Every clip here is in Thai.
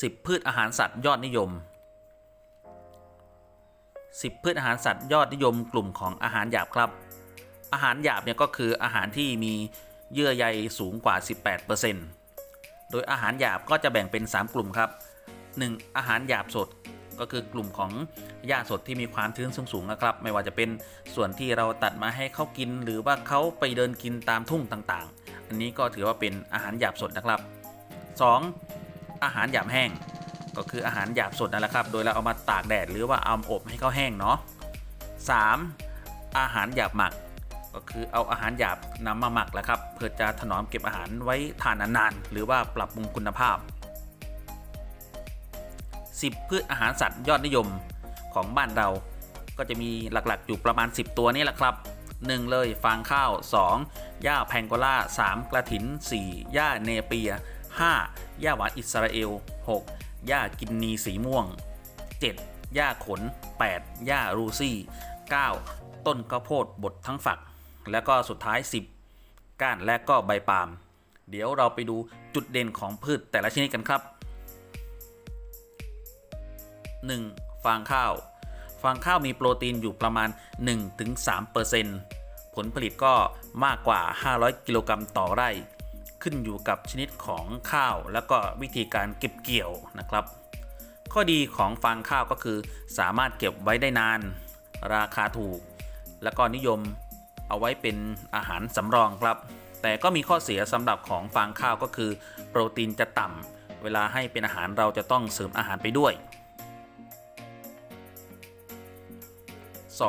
10 พืชอาหารสัตว์ยอดนิยม 10 พืชอาหารสัตว์ยอดนิยมกลุ่มของอาหารหยาบครับ อาหารหยาบเนี่ยก็คืออาหารที่มีเยื่อใยสูงกว่า 18%โดยอาหารหยาบก็จะแบ่งเป็น 3 กลุ่มครับ 1. อาหารหยาบสดก็คือกลุ่มของหญ้าสดที่มีความชื้นสูงๆนะครับ ไม่ว่าจะเป็นส่วนที่เราตัดมาให้เขากิน หรือว่าเขาไปเดินกินตามทุ่งต่างๆ อันนี้ก็ถือว่าเป็นอาหารหยาบสดนะครับ 2. อาหารหยาบแห้ง ก็คืออาหารหยาบสดนั่นแหละครับ โดยเราเอามาตากแดดหรือว่าเอาอบให้เขาแห้งเนาะ 3. อาหารหยาบหมัก ก็คือเอาอาหารหยาบนำมาหมักแหละครับ เพื่อจะถนอมเก็บอาหารไว้ทานนานๆ หรือว่าปรับปรุงคุณภาพ 10 พืชอาหารสัตว์ยอดนิยมของบ้านเรา ก็จะมีหลักๆ อยู่ประมาณ 10 ตัวนี่แหละครับ 1 เลยฟางข้าว 2. หญ้าแพงโกล่า 3. กระถิน 4. หญ้าเนเปีย 5. หญ้าหวานอิสราเอล 6. หญ้ากินนีสีม่วง 7. หญ้าขน 8. หญ้ารูซี่ 9. ต้นข้าวโพดบดทั้งฝัก แล้วก็สุดท้าย 10 ก้านและก็ใบปาล์ม เดี๋ยวเราไปดูจุดเด่นของพืชแต่ละชนิดกันครับ 1. ฟางข้าว ฟางข้าวมีโปรตีนอยู่ประมาณ 1-3%ผลผลิตก็มากกว่า 500 กิโลกรัมต่อไร่ ขึ้นอยู่กับชนิดของข้าว แล้วก็วิธีการเก็บเกี่ยวนะครับ ข้อดีของฟางข้าวก็คือ สามารถเก็บไว้ได้นาน ราคาถูก แล้วก็นิยมเอาไว้เป็นอาหารสำรองครับ แต่ก็มีข้อเสียสำหรับของฟางข้าวก็คือ โปรตีนจะต่ำเวลาให้เป็นอาหารเราจะต้องเสริมอาหารไปด้วย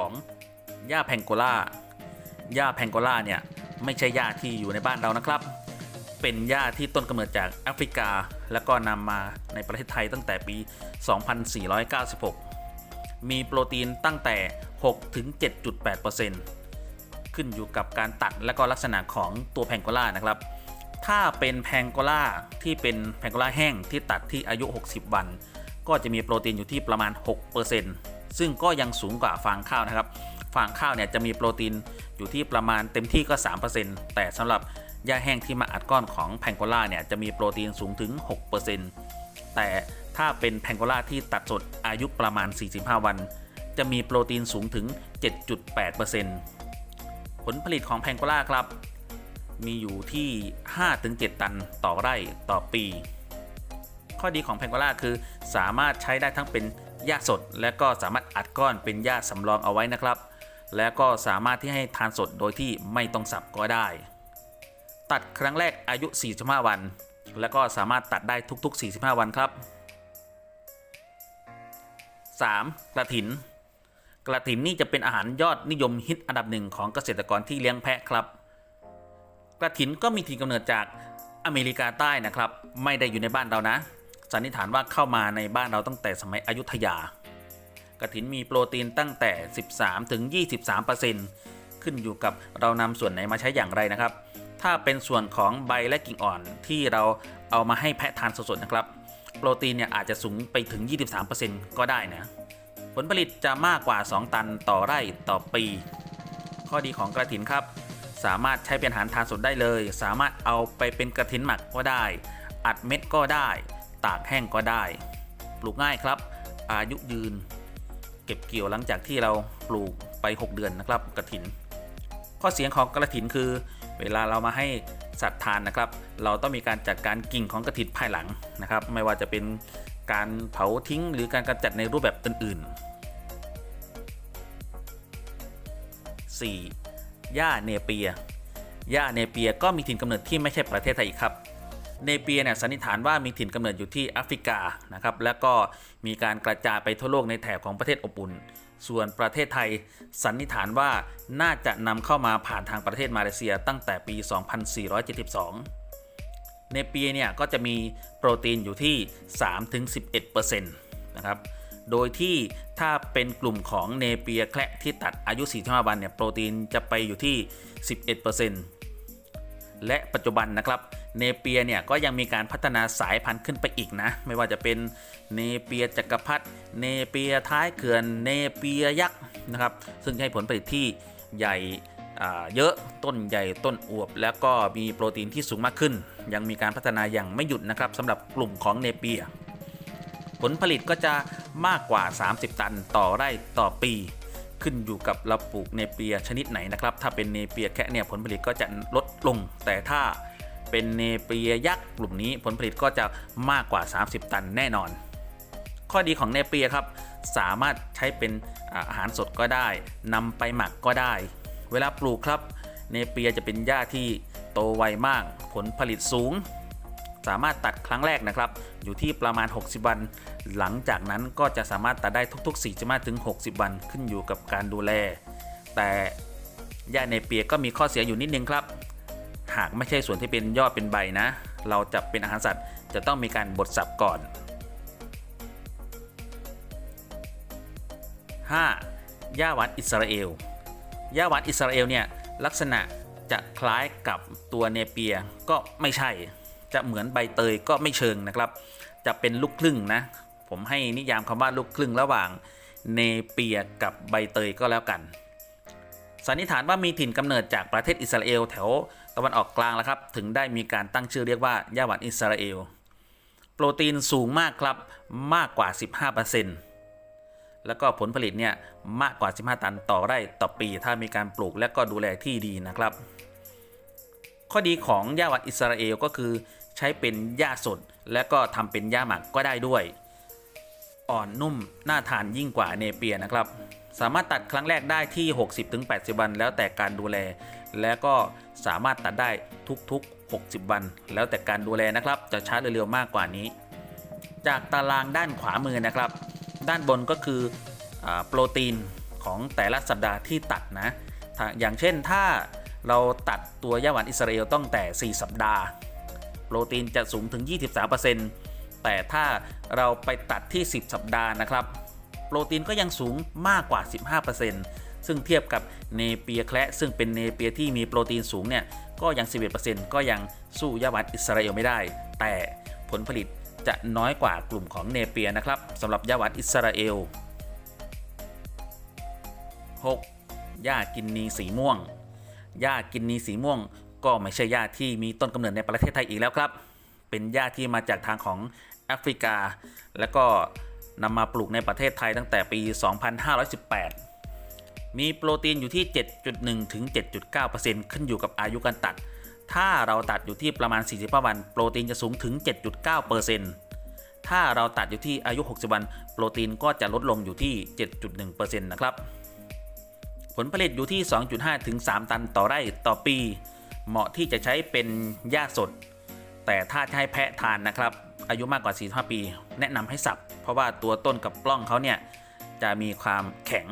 2. หญ้าแพงโกล่าหญ้าแพงโกล่าเนี่ยไม่ใช่หญ้าที่อยู่ในบ้านเรานะครับ เป็นหญ้าที่ต้นกำเนิดจากแอฟริกา แล้วก็นำมาในประเทศไทยตั้งแต่ปี 2496 มีโปรตีนตั้งแต่6ถึง7.8%ขึ้นอยู่กับการตัดและก็ลักษณะของตัวแพงโกล่านะครับ ถ้าเป็นแพงโกล่าที่เป็นแพงโกล่าแห้งที่ตัดที่อายุ 60 วัน ก็จะมีโปรตีนอยู่ที่ประมาณ 6%ซึ่งก็ยังสูงกว่าฟางข้าวนะครับ ฟางข้าวเนี่ยจะมีโปรตีนอยู่ที่ประมาณเต็มที่ก็ 3%แต่สำหรับ หญ้าแห้งที่มาอัดก้อนของแพงโกล่าเนี่ยจะมีโปรตีนสูงถึง 6%แต่ถ้าเป็นแพงโกล่าที่ตัดสดอายุประมาณ 45 วัน จะมีโปรตีนสูงถึง 7.8%ผลผลิตของแพงโกล่าครับ มีอยู่ที่ 5-7 ตันต่อไร่ต่อปี ข้อดีของแพงโกล่าคือสามารถใช้ได้ทั้งเป็นหญ้าสด และก็สามารถอัดก้อนเป็นหญ้าสำรองเอาไว้นะครับ และก็สามารถที่ให้ทานสดโดยที่ไม่ต้องสับก็ได้ ตัดครั้งแรกอายุ 45 วัน และก็สามารถตัดได้ทุก ๆ 45 วันครับ 3. กระถิน กระถินนี่จะเป็นอาหารยอดนิยมฮิตอันดับหนึ่งของเกษตรกรที่เลี้ยงแพะครับ กระถินก็มีถิ่นกำเนิดจากอเมริกาใต้นะครับ ไม่ได้อยู่ในบ้านเรานะ สันนิษฐานว่าเข้ามาในบ้านเราตั้งแต่สมัยอยุธยากระถินมีโปรตีนตั้งแต่ 13ถึง23%ขึ้นอยู่กับเรานำส่วนไหนมาใช้อย่างไรนะครับ ถ้าเป็นส่วนของใบและกิ่งอ่อนที่เราเอามาให้แพะทานสดๆนะครับ โปรตีนเนี่ยอาจจะสูงไปถึง 23%ก็ได้นะผลผลิตจะมากกว่า 2 ตันต่อไร่ต่อปี ข้อดีของกระถินครับ สามารถใช้เป็นอาหารทานสดได้เลย สามารถเอาไปเป็นกระถินหมักก็ได้ อัดเม็ดก็ได้ ตากแห้งก็ได้ ปลูกง่ายครับ อายุยืน เก็บเกี่ยวหลังจากที่เราปลูกไป 6 เดือนนะครับกระถิน ข้อเสียงของกระถินคือ เวลาเรามาให้สัตว์ทานนะครับ เราต้องมีการจัดการกิ่งของกระถินภายหลังนะครับ ไม่ว่าจะเป็นการเผาทิ้งหรือการกำจัดในรูปแบบอื่น ๆ 4. หญ้าเนเปียหญ้าเนเปียก็มีถิ่นกำเนิดที่ไม่ใช่ประเทศไทยอีกครับ เนเปียเนี่ยสันนิษฐานว่ามีถิ่นกำเนิดอยู่ที่แอฟริกานะครับ แล้วก็มีการกระจายไปทั่วโลกในแถบของประเทศอบอุ่น ส่วนประเทศไทยสันนิษฐานว่าน่าจะนำเข้ามาผ่านทางประเทศมาเลเซียตั้งแต่ปี 2472เนเปียเนี่ยก็จะมีโปรตีนอยู่ที่ 3-11%นะครับ โดยที่ถ้าเป็นกลุ่มของเนเปียแคระที่ตัดอายุ 45 วันเนี่ยโปรตีนจะไปอยู่ที่ 11% และปัจจุบันนะครับเนเปียเนี่ยก็ยังมีการพัฒนาสายพันธุ์ขึ้นไปอีกนะ ไม่ว่าจะเป็นเนเปียจักรพรรดิเนเปียท้ายเขื่อนเนเปียยักษ์นะครับซึ่งให้ผลผลิตที่ใหญ่เยอะต้นใหญ่ต้นอวบ แล้วก็มีโปรตีนที่สูงมากขึ้น ยังมีการพัฒนาอย่างไม่หยุดนะครับสำหรับกลุ่มของเนเปีย ผลผลิตก็จะมากกว่า 30 ตันต่อไร่ต่อปี ขึ้นอยู่กับเราปลูกเนเปียชนิดไหนนะครับ ถ้าเป็นเนเปียแคะเนี่ยผลผลิตก็จะลดลง แต่ถ้าเป็นเนเปียยักษ์กลุ่มนี้ผลผลิตก็จะมากกว่า 30 ตันแน่นอน ข้อดีของเนเปียครับ สามารถใช้เป็นอาหารสดก็ได้นำไปหมักก็ได้ เวลาปลูกครับเนเปียจะเป็นหญ้าที่โตไวมาก ผลผลิตสูง สามารถตัดครั้งแรกนะครับ อยู่ที่ประมาณ 60 วัน หลังจากนั้นก็จะสามารถตัดได้ทุกๆ45ถึง 60 วันขึ้นอยู่กับการดูแล แต่หญ้าเนเปียก็มีข้อเสียอยู่นิดนึงครับ หากไม่ใช่ส่วนที่เป็นยอดเป็นใบนะ เราจะเป็นอาหารสัตว์จะต้องมีการบดสับก่อน 5. หญ้าหวานอิสราเอลหญ้าหวานอิสราเอลเนี่ยลักษณะจะคล้ายกับตัวเนเปียก็ไม่ใช่ จะเหมือนใบเตยก็ไม่เชิงนะครับ จะเป็นลูกครึ่งนะ ผมให้นิยามคำว่าลูกครึ่งระหว่างเนเปียกับใบเตยก็แล้วกันสันนิษฐานว่ามีถิ่นกำเนิดจากประเทศอิสราเอลแถวตะวันออกกลางแล้วครับ ถึงได้มีการตั้งชื่อเรียกว่าหญ้าหวานอิสราเอล โปรตีนสูงมากครับมากกว่า 15%แล้วก็ผลผลิตเนี่ยมากกว่า 15 ตันต่อไร่ต่อปี ถ้ามีการปลูกและก็ดูแลที่ดีนะครับ ข้อดีของหญ้าหวานอิสราเอลก็คือใช้เป็นหญ้าสด และก็ทำเป็นหญ้าหมักก็ได้ด้วย อ่อนนุ่มน่าทานยิ่งกว่าเนเปียนะครับ สามารถตัดครั้งแรกได้ที่ 60-80 วัน แล้วแต่การดูแล และก็สามารถตัดได้ทุกๆ 60 วัน แล้วแต่การดูแลนะครับ จะช้าหรือเร็วมากกว่านี้ จากตารางด้านขวามือนะครับ ด้านบนก็คืออโปรตีนของแต่ละสัปดาห์ที่ตัดนะ อย่างเช่นถ้าเราตัดตัวย่าหวานอิสราเอลตั้งแต่ 4 สัปดาห์ โปรตีนจะสูงถึง 23% แต่ถ้าเราไปตัดที่ 10 สัปดาห์นะครับ โปรตีนก็ยังสูงมากกว่า 15%ซึ่งเทียบกับเนเปียแคระซึ่งเป็นเนเปียที่มีโปรตีนสูงเนี่ยก็ยัง 11%ก็ยังสู้ยาวานอิสราเอลไม่ได้ แต่ผลผลิตจะน้อยกว่ากลุ่มของเนเปียนะครับสำหรับยาวานอิสราเอล 6. หญ้ากินนีสีม่วงหญ้ากินนีสีม่วง ก็ไม่ใช่หญ้าที่มีต้นกำเนิดในประเทศไทยอีกแล้วครับ เป็นหญ้าที่มาจากทางของแอฟริกา แล้วก็นำมาปลูกในประเทศไทยตั้งแต่ปี 2518 มีโปรตีนอยู่ที่ 7.1 ถึง 7.9%ขึ้นอยู่กับอายุการตัด ถ้าเราตัดอยู่ที่ประมาณ 45 วัน โปรตีนจะสูงถึง 7.9%ถ้าเราตัดอยู่ที่อายุ 60 วัน โปรตีนก็จะลดลงอยู่ที่ 7.1%นะครับ ผลผลิตอยู่ที่ 2.5 ถึง 3 ตันต่อไร่ต่อปี เหมาะที่จะใช้เป็นหญ้าสด แต่ถ้าจะให้แพะทานนะครับ อายุมากกว่า 45 ปี แนะนำให้สับ เพราะว่าตัวต้นกับปล้องเขาเนี่ยจะมีความแข็ง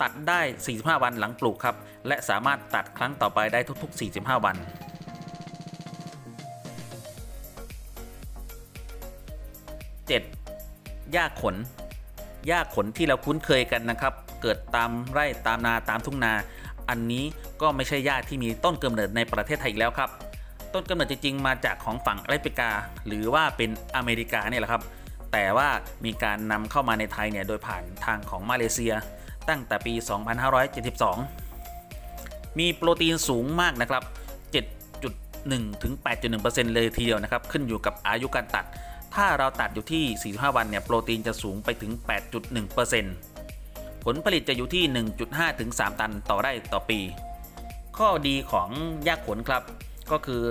ตัดได้ 45 วันหลังปลูกครับ และสามารถตัดครั้งต่อไปได้ทุก ๆ 45 วัน 7. หญ้าขนหญ้าขนที่เราคุ้นเคยกันนะครับ เกิดตามไร่ตามนาตามทุ่งนา อันนี้ก็ไม่ใช่หญ้าที่มีต้นกำเนิดในประเทศไทยอีกแล้วครับ ต้นกำเนิดจริงๆ มาจากของฝั่งแอฟริกา หรือว่าเป็นอเมริกาเนี่ยแหละครับ แต่ว่ามีการนำเข้ามาในไทยเนี่ยโดยผ่านทางของมาเลเซีย ตั้งแต่ปี 2572 มีโปรตีนสูงมากนะครับ 7.1 ถึง 8.1%เลยทีเดียวนะครับ ขึ้นอยู่กับอายุการตัด ถ้าเราตัดอยู่ที่ 45 วันเนี่ยโปรตีนจะสูงไปถึง 8.1%ผลผลิตจะอยู่ที่ 1.5 ถึง 3 ตันต่อไร่ต่อปี ข้อดีของหญ้าขนครับ ก็คือ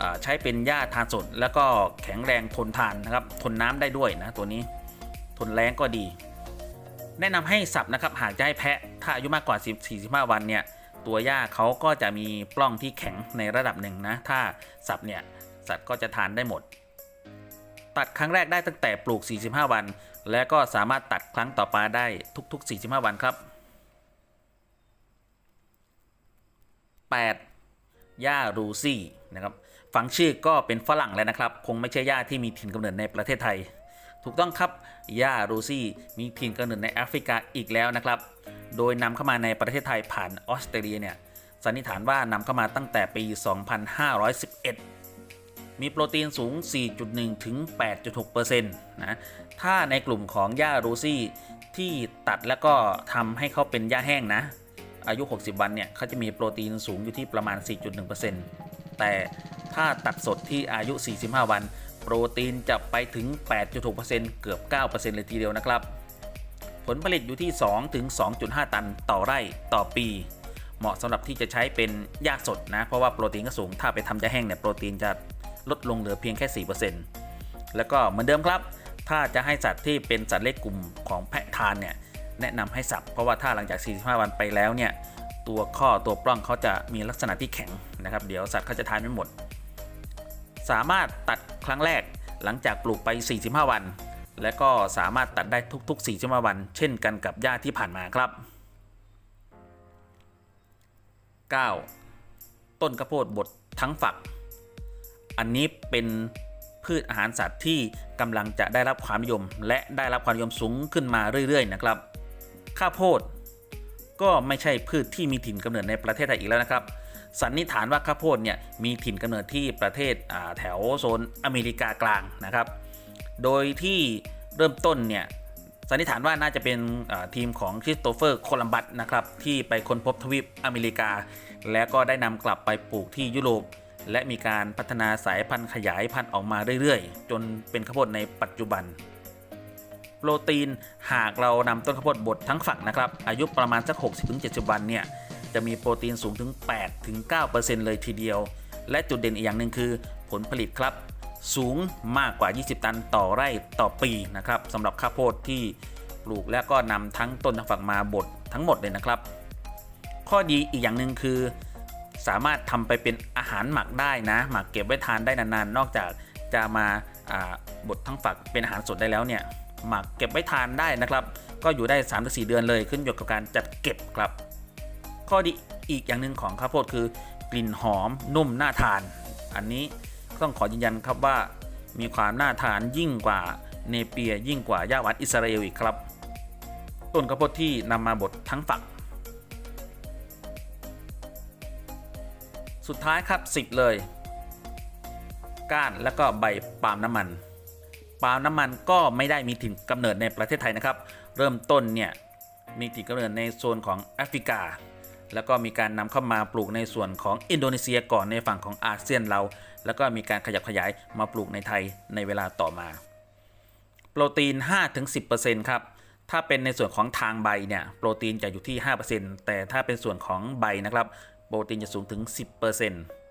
อใช้เป็นหญ้าทานสดแล้วก็แข็งแรงทนทานนะครับ ทนน้ำได้ด้วยนะตัวนี้ ทนแรงก็ดี แนะนำให้สับนะครับ หากจะให้แพะถ้าอายุมากกว่า 10 45 วันเนี่ย ตัวหญ้าเขาก็จะมีปล้องที่แข็งในระดับหนึ่งนะ ถ้าสับเนี่ยสัตว์ก็จะทานได้หมด ตัดครั้งแรกได้ตั้งแต่ปลูก 45 วัน และก็สามารถตัดครั้งต่อไปได้ทุก ๆ 45 วันครับ 8. หญ้ารูซี่นะครับฟังชื่อก็เป็นฝรั่งแล้วนะครับ คงไม่ใช่หญ้าที่มีถิ่นกำเนิดในประเทศไทย ถูกต้องครับหญ้ารูซี่มีถิ่นกำเนิดในแอฟริกาอีกแล้วนะครับ โดยนำเข้ามาในประเทศไทยผ่านออสเตรเลียเนี่ยสันนิษฐานว่านำเข้ามาตั้งแต่ปี 2511 มีโปรตีนสูง 4.1 ถึง 8.6%นะถ้าในกลุ่มของหญ้ารูซี่ที่ตัดแล้วก็ทำให้เขาเป็นหญ้าแห้งนะ อายุ 60 วันเนี่ยเขาจะมีโปรตีนสูงอยู่ที่ประมาณ 4.1%แต่ถ้าตัดสดที่อายุ 45 วัน โปรตีนจะไปถึง 8.6%เกือบ 9%เลยทีเดียวนะครับ ผลผลิตอยู่ที่2ถึง2.5 ตันต่อไร่ต่อปี เหมาะสำหรับที่จะใช้เป็นหญ้าสดนะ เพราะว่าโปรตีนก็สูง ถ้าไปทำหญ้าแห้งเนี่ยโปรตีนจะลดลงเหลือเพียงแค่ 4%แล้วก็เหมือนเดิมครับ ถ้าจะให้สัตว์ที่เป็นสัตว์เล็กกลุ่มของแพะทานเนี่ย แนะนำให้สับ เพราะว่าถ้าหลังจาก 45 วันไปแล้วเนี่ยตัวข้อตัวปล้องเขาจะมีลักษณะที่แข็งนะครับ เดี๋ยวสัตว์เขาจะทานไม่หมด สามารถตัดครั้งแรกหลังจากปลูกไป 45 วัน และก็สามารถตัดได้ทุก ๆ 45 วัน เช่นกันกับหญ้าที่ผ่านมาครับ 9. ต้นข้าวโพดบดทั้งฝัก อันนี้เป็นพืชอาหารสัตว์ที่กำลังจะได้รับความนิยม และได้รับความนิยมสูงขึ้นมาเรื่อย ๆ นะครับ ข้าวโพด ก็ไม่ใช่พืชที่มีถิ่นกำเนิดในประเทศไทยอีกแล้วนะครับ สันนิษฐานว่าข้าวโพดเนี่ยมีถิ่นกำเนิดที่ประเทศแถวโซนอเมริกากลางนะครับ โดยที่เริ่มต้นเนี่ยสันนิษฐานว่าน่าจะเป็นทีมของคริสโตเฟอร์โคลัมบัสนะครับที่ไปค้นพบทวีปอเมริกา แล้วก็ได้นำกลับไปปลูกที่ยุโรป และมีการพัฒนาสายพันธุ์ขยายพันธุ์ออกมาเรื่อยๆ จนเป็นข้าวโพดในปัจจุบัน โปรตีนหากเรานำต้นข้าวโพดบดทั้งฝักนะครับ อายุประมาณสัก 60-70 วันเนี่ย จะมีโปรตีนสูงถึง 8-9%เลยทีเดียว และจุดเด่นอีกอย่างหนึ่งคือ ผลผลิตครับ สูงมากกว่า 20 ตันต่อไร่ต่อปีนะครับสำหรับข้าวโพดที่ปลูกแล้วก็นำทั้งต้นทั้งฝักมาบดทั้งหมดเลยนะครับ ข้อดีอีกอย่างหนึ่งคือ สามารถทำไปเป็นอาหารหมักได้นะ หมักเก็บไว้ทานได้นานๆ นอกจากจะมาบดทั้งฝักเป็นอาหารสดได้แล้วเนี่ย หมักเก็บไว้ทานได้นะครับ ก็อยู่ได้ 3-4 เดือนเลยขึ้นอยู่กับการจัดเก็บครับ ข้อดีอีกอย่างหนึ่งของข้าวโพดคือกลิ่นหอมนุ่มน่าทาน อันนี้ต้องขอยืนยันครับว่า มีความน่าทานยิ่งกว่าเนเปียยิ่งกว่าย่าหวานอิสราเอลอีกครับ ต้นข้าวโพดที่นำมาบดทั้งฝัก สุดท้ายครับ 10 เลย ก้านแล้วก็ใบปาล์มน้ำมัน ปาล์มน้ำมันก็ไม่ได้มีถิ่นกำเนิดในประเทศไทยนะครับ เริ่มต้นเนี่ยมีถิ่นกำเนิดในโซนของแอฟริกา แล้วก็มีการนำเข้ามาปลูกในส่วนของอินโดนีเซียก่อนในฝั่งของอาเซียนเรา แล้วก็มีการขยับขยายมาปลูกในไทยในเวลาต่อมา โปรตีน 5-10%ครับถ้าเป็นในส่วนของทางใบเนี่ยโปรตีนจะอยู่ที่ 5%แต่ถ้าเป็นส่วนของใบนะครับโปรตีนจะสูงถึง 10%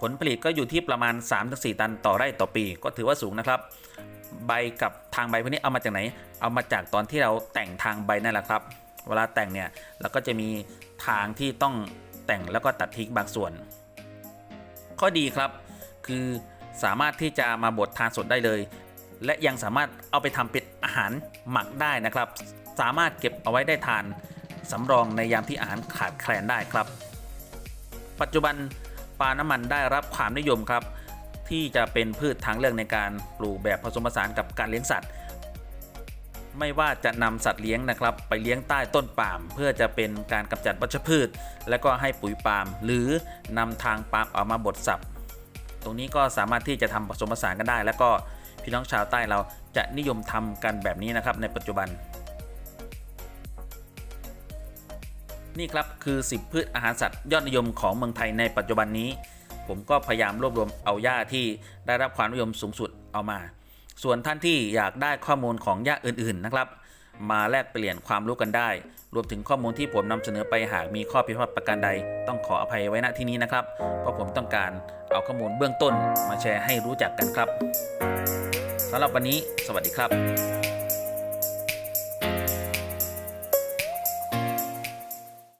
ผลผลิตก็อยู่ที่ประมาณ 3-4 ตันต่อไร่ต่อปี ก็ถือว่าสูงนะครับ ใบกับทางใบพวกนี้เอามาจากไหน เอามาจากตอนที่เราแต่งทางใบนั่นแหละครับ เวลาแต่งเนี่ยเราก็จะมีทางที่ต้องแต่งแล้วก็ตัดทิ้งบางส่วน ข้อดีครับคือสามารถที่จะมาบดทานสดได้เลย และยังสามารถเอาไปทำเป็นอาหารหมักได้นะครับ สามารถเก็บเอาไว้ได้ทานสำรองในยามที่อาหารขาดแคลนได้ครับ ปัจจุบัน ปาลาน้ำมันได้รับความนิยมครับ ที่จะเป็นพืชทางเลือกในการปลูกแบบผสมผสานกับการเลี้ยงสัตว์ ไม่ว่าจะนำสัตว์เลี้ยงนะครับ ไปเลี้ยงใต้ต้นปาล์มเพื่อจะเป็นการกำจัดวัชพืช และก็ให้ปุ๋ยปาล์มหรือนำทางปาล์มออกมาบดสับ ตรงนี้ก็สามารถที่จะทำผสมผสานกันได้ แล้วก็พี่น้องชาวใต้เราจะนิยมทำกันแบบนี้นะครับในปัจจุบัน นี่ครับคือ 10 พืชอาหารสัตว์ยอดนิยมของเมืองไทยในปัจจุบันนี้ ผมก็พยายามรวบรวมเอาหญ้าที่ได้รับความนิยมสูงสุดเอามา ส่วนท่านที่อยากได้ข้อมูลของหญ้าอื่นๆนะครับ มาแลกเปลี่ยนความรู้กันได้ รวมถึงข้อมูลที่ผมนำเสนอไปหากมีข้อผิดพลาดประการใด ต้องขออภัยไว้ณที่นี้นะครับ เพราะผมต้องการเอาข้อมูลเบื้องต้นมาแชร์ให้รู้จักกันครับสำหรับวันนี้ สวัสดีครับ